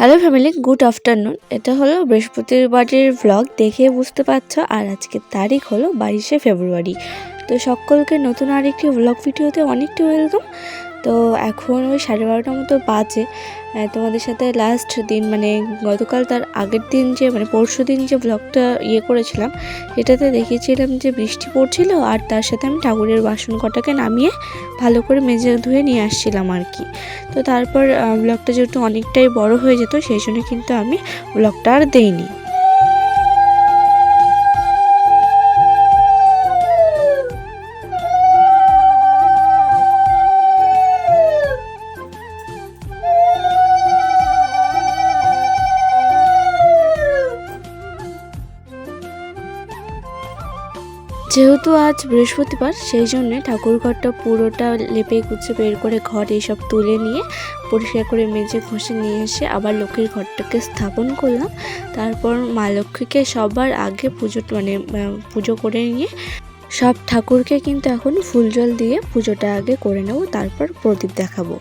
Hello family, good afternoon. এটা হলো বৃহস্পতিবারের ব্লগ দেখে বুঝতে পারছ। আর আজকের তারিখ হলো বাইশে ফেব্রুয়ারি। তো সকলকে নতুন আরেকটি ব্লগ ভিডিওতে অনেকটি ওয়েলকাম তো এখন ওই সাড়ে বারোটার মতো বাজে। তোমাদের সাথে লাস্ট দিন মানে গতকাল তার আগের দিন যে মানে পরশু দিন যে ব্লগটা ইয়ে করেছিলাম, সেটাতে দেখিয়েছিলাম যে বৃষ্টি পড়ছিল আর তার সাথে আমি ঠাকুরের বাসন কটাকে নামিয়ে ভালো করে মেজে ধুয়ে নিয়ে আসছিলাম আর কি। তো তারপর ব্লগটা যেহেতু অনেকটাই বড় হয়ে যেত, সেই জন্য কিন্তু আমি ব্লগটা আর দেইনি। যেহেতু আজ বৃহস্পতিবার, সেই জন্য ঠাকুর ঘরটা পুরোটা লেপে কুচে বের করে ঘর এইসব তুলে নিয়ে পরিষ্কার করে মেজে ঘষে নিয়ে এসে আবার লক্ষ্মীর ঘরটাকে স্থাপন করলাম। তারপর মা লক্ষ্মীকে সবার আগে পুজো মানে পুজো করে নিয়ে সব ঠাকুরকে কিন্তু এখন ফুল জল দিয়ে পুজোটা আগে করে নেব, তারপর প্রদীপ দেখাবো।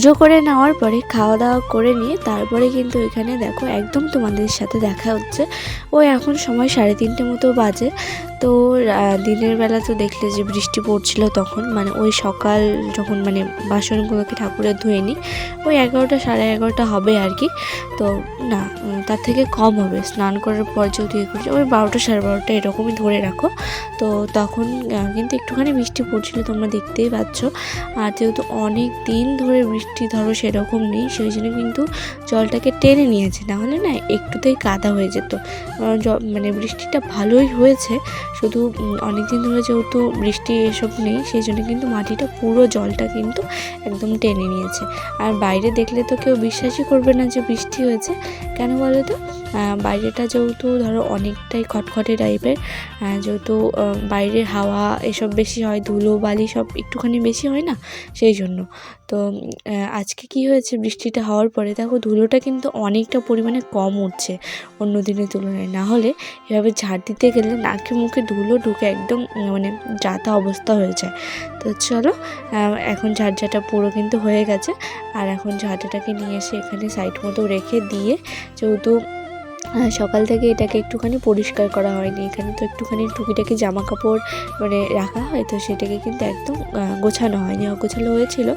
পুজো করে নেওয়ার পরে খাওয়া দাওয়া করে নিয়ে তারপরে কিন্তু এখানে দেখো একদম তোমাদের সাথে দেখা হচ্ছে। ও এখন সময় সাড়ে তিনটে মতো বাজে। তো দিনের বেলা তো দেখলে যে বৃষ্টি পড়ছিল তখন মানে ওই সকাল যখন মানে বাসনগুলোকে ঠাকুরের ধুয়ে নিই, ওই এগারোটা সাড়ে এগারোটা হবে আর কি। তো না তার থেকে কম হবে। স্নান করার পর যেহেতু ইয়ে করছি, ওই বারোটা সাড়ে বারোটা এরকমই ধরে রাখো। তো তখন কিন্তু একটুখানি বৃষ্টি পড়ছিল, তোমরা দেখতেই পাচ্ছ। আর যেহেতু অনেক দিন ধরে বৃষ্টি ধরো সেরকম নেই, সেই জন্য কিন্তু জলটাকে টেনে নিয়েছে। নাহলে না, একটুতেই কাদা হয়ে যেত। মানে বৃষ্টিটা ভালোই হয়েছে শুধু অনেক দিন ধরে যেহেতু বৃষ্টি এসব নেই, সেই জন্য কিন্তু মাটিটা পুরো জলটা কিন্তু একদম টেনে নিয়েছে। আর বাইরে দেখলে তো কেউ বিশ্বাসই করবে না যে বৃষ্টি হয়েছে। কেন বলো তো? বাইরেটা যেহেতু ধরো অনেকটাই খটখটে টাইপের যেহেতু বাইরের হাওয়া এসব বেশি হয়, ধুলো, বালি সব একটুখানি বেশি হয় না? সেই জন্য। তো আজকে কি হয়েছে? বৃষ্টিটা হওয়ার পরে দেখো ধুলোটা কিন্তু অনেকটা পরিমাণে কম উঠছে অন্য দিনের তুলনায়। না হলে এভাবে ঝাড় দিতে গেলে নাকে মুখে ধুলো ঢুকে একদম মানে যাতা অবস্থা হয়ে যায়। তো চলো এখন ঝাড়ঝাটা পুরো কিন্তু হয়ে গেছে। আর এখন ঝাঁটাটাকে নিয়ে এসে এখানে সাইড মতো রেখে দিয়ে যেহেতু আহ, সকাল থেকে এটাকে একটুখানি পরিষ্কার করা হয়নি। এখানে তো একটুখানি টুকিটাকি জামা কাপড় মানে রাখা হয়, তো সেটাকে কিন্তু একদম গোছানো হয়নি, অগোছালো হয়েছিল।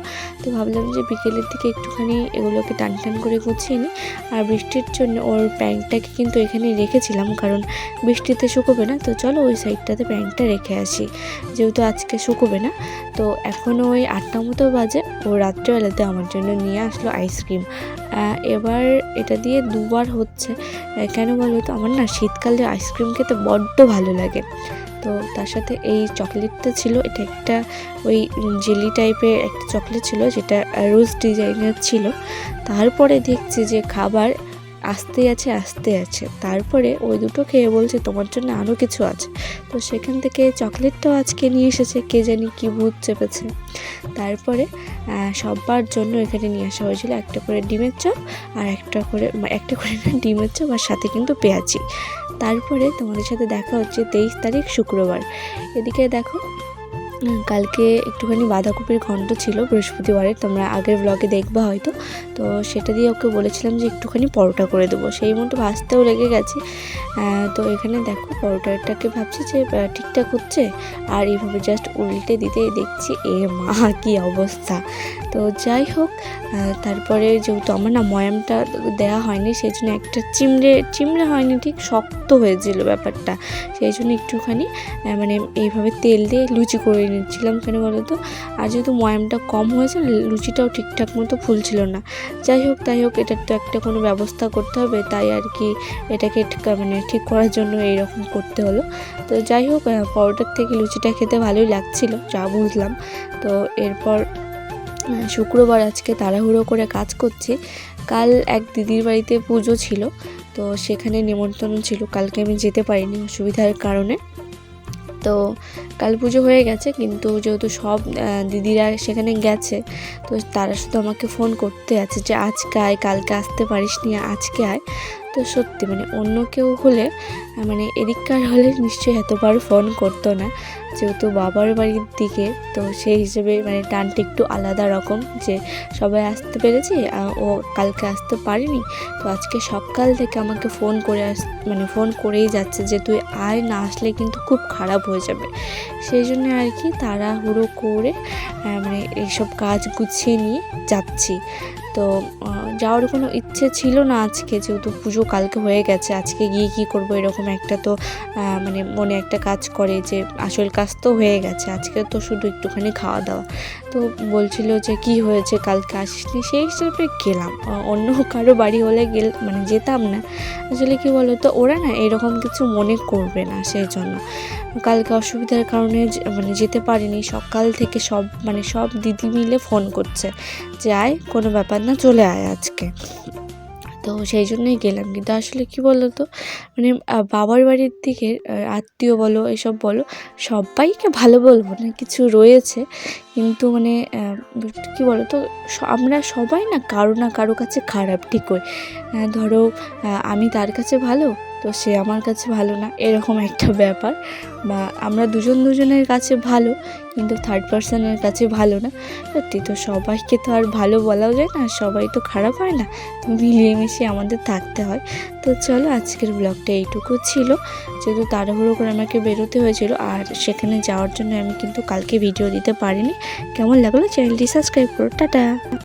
তো ভাবলাম যে বিকেলের দিকে একটুখানি এগুলোকে টান টান করে গুছিয়ে নিই। আর বৃষ্টির জন্য ওর প্যান্টটাকে কিন্তু এখানে রেখেছিলাম, কারণ বৃষ্টিতে শুকোবে না। তো চলো ওই সাইডটাতে প্যান্টটা রেখে আসি, যেহেতু আজকে শুকোবে না। তো এখনও ওই আটটা মতো বাজে, ও রাত্রেবেলাতে আমার জন্য নিয়ে আসলো আইসক্রিম। এবার এটা দিয়ে দুবার হচ্ছে কেন বলো তো, আমার না শীতকালে আইসক্রিম খেতে বড্ড ভালো লাগে। তো তার সাথে এই চকলেটটা ছিল, এটা একটা ওই জেলি টাইপের একটা চকলেট ছিল, যেটা রোজ ডিজাইনের ছিল। তারপরে দেখছি যে খাবার আসতে আছে আসতে আছে। তারপরে ওই দুটো খেয়ে বলছে, তোমার জন্য আরও কিছু আছে। তো সেখান থেকে চকলেটটাও আজকে নিয়ে এসেছে, কে জানি কি ভূত চেপেছে। তারপরে সবার জন্য এখানে নিয়ে আসা হয়েছিল একটা করে ডিমের চপ আর একটা করে একটা করে না, ডিমের চপ আর সাথে কিন্তু পেঁয়াজি। তারপরে তোমাদের সাথে দেখা হচ্ছে তেইশ তারিখ শুক্রবার। এদিকে দেখো কালকে একটুখানি বাঁধাকপির ঘন্ট ছিল বৃহস্পতিবারের, তোমরা আগের ব্লগে দেখবা হয়তো। তো সেটা দিয়ে ওকে বলেছিলাম যে একটুখানি পরোটা করে দেবো। সেই মতো ভাজতেও লেগে গেছে। তো এখানে দেখো পরোটাটাকে ভাবছি যে ঠিকঠাক হচ্ছে? আর এইভাবে জাস্ট উল্টে দিতে দেখছি, এ মা, কি অবস্থা। তো যাই হোক তারপরে যেহেতু আমার না ময়ামটা দেওয়া হয়নি, সেই জন্য একটা চিমড়ে চিমড়ে হয়নি, ঠিক শক্ত হয়েছিল ব্যাপারটা। সেই জন্য একটুখানি মানে এইভাবে তেল দিয়ে লুচি করে নিচ্ছিলাম কেন বলো তো? আর যেহেতু ময়ামটা কম হয়েছে, লুচিটাও ঠিকঠাক মতো ফুলছিল না। যাই হোক, তাই হোক এটার তো একটা কোনো ব্যবস্থা করতে হবে, তাই আর কি এটাকে মানে ঠিক করার জন্য এইরকম করতে হলো। তো যাই হোক পরোটার থেকে লুচিটা খেতে ভালোই লাগছিল, যা বুঝলাম। তো এরপর শুক্রবার আজকে তাড়াহুড়ো করে কাজ করছি। কাল এক দিদির বাড়িতে পুজো ছিল, তো সেখানে নিমন্ত্রণ ছিল। কালকে আমি যেতে পারিনি অসুবিধার কারণে। তো কালী পুজো হয়ে গেছে, কিন্তু যেহেতু সব দিদিরা সেখানে গেছে, তো তারা শুধু আমাকে ফোন করতে আছে যে আজকে আয়, কালকে আসতে পারিস নি আজকে আয়। তো সত্যি মানে অন্য কেউ হলে মানে এদিককার হলে নিশ্চয়ই এতবার ফোন করতো না। যেহেতু বাবার বাড়ির দিকে, তো সেই হিসেবে মানে টানটা একটু আলাদা রকম যে সবাই আসতে পেরেছি ও কালকে আসতে পারিনি। তো আজকে সকাল থেকে আমাকে ফোন করে আস মানে ফোন করেই যাচ্ছে যে তুই আয়, না আসলে কিন্তু খুব খারাপ হয়ে যাবে। সেই জন্য আর কি তাড়াহুড়ো করে মানে এইসব কাজ গুছিয়ে নিয়ে যাচ্ছি। তো যাওয়ার কোনো ইচ্ছে ছিল না আজকে, যেহেতু পুজো কালকে হয়ে গেছে, আজকে গিয়ে কী করব এরকম একটা তো মানে মনে একটা কাজ করে যে আসল কাজ তো হয়ে গেছে, আজকে তো শুধু একটুখানি খাওয়া দাওয়া। তো বলছিল যে কি হয়েছে, কালকে আসিসনি? সেই হিসেবে গেলাম অন্য কারও বাড়ি হলে গেল মানে যেতাম না। আসলে কি বলো তো ওরা না এরকম কিছু মনে করবে না সেই জন্য কালকে অসুবিধার কারণে মানে যেতে পারিনি, সকাল থেকে সব মানে সব দিদি মিলে ফোন করছে। যে আয় কোনো ব্যাপার না, চলে আয় আজকে। তো সেই জন্যই গেলাম। কিন্তু আসলে কি বলো তো মানে বাবার বাড়ির দিকে আত্মীয় বলো, এসব বলো, সবাইকে ভালো বলব না, কিছু রয়েছে। কিন্তু মানে কি বলো তো আমরা সবাই না কারও না কারও কাছে খারাপ ঠিক করি ধরো আমি তার কাছে ভালো তো সে আমার কাছে ভালো না, এরকম একটা ব্যাপার। বা আমরা দুজন দুজনের কাছে ভালো, কিন্তু থার্ড পার্সনের কাছে ভালো না। সত্যি তো সবাইকে তো আর ভালো বলাও যায় না সবাই তো খারাপ হয় না। তো মিলিয়ে মিশিয়ে আমাদের থাকতে হয়। তো চলো আজকের ব্লগটা এইটুকু ছিল। যেহেতু তাড়াহুড়ো করে আমাকে বেরোতে হয়েছিল, আর সেখানে যাওয়ার জন্য আমি কিন্তু কালকে ভিডিও দিতে পারিনি। কেমন লাগল? চ্যানেলটি সাবস্ক্রাইব করো। টাটা!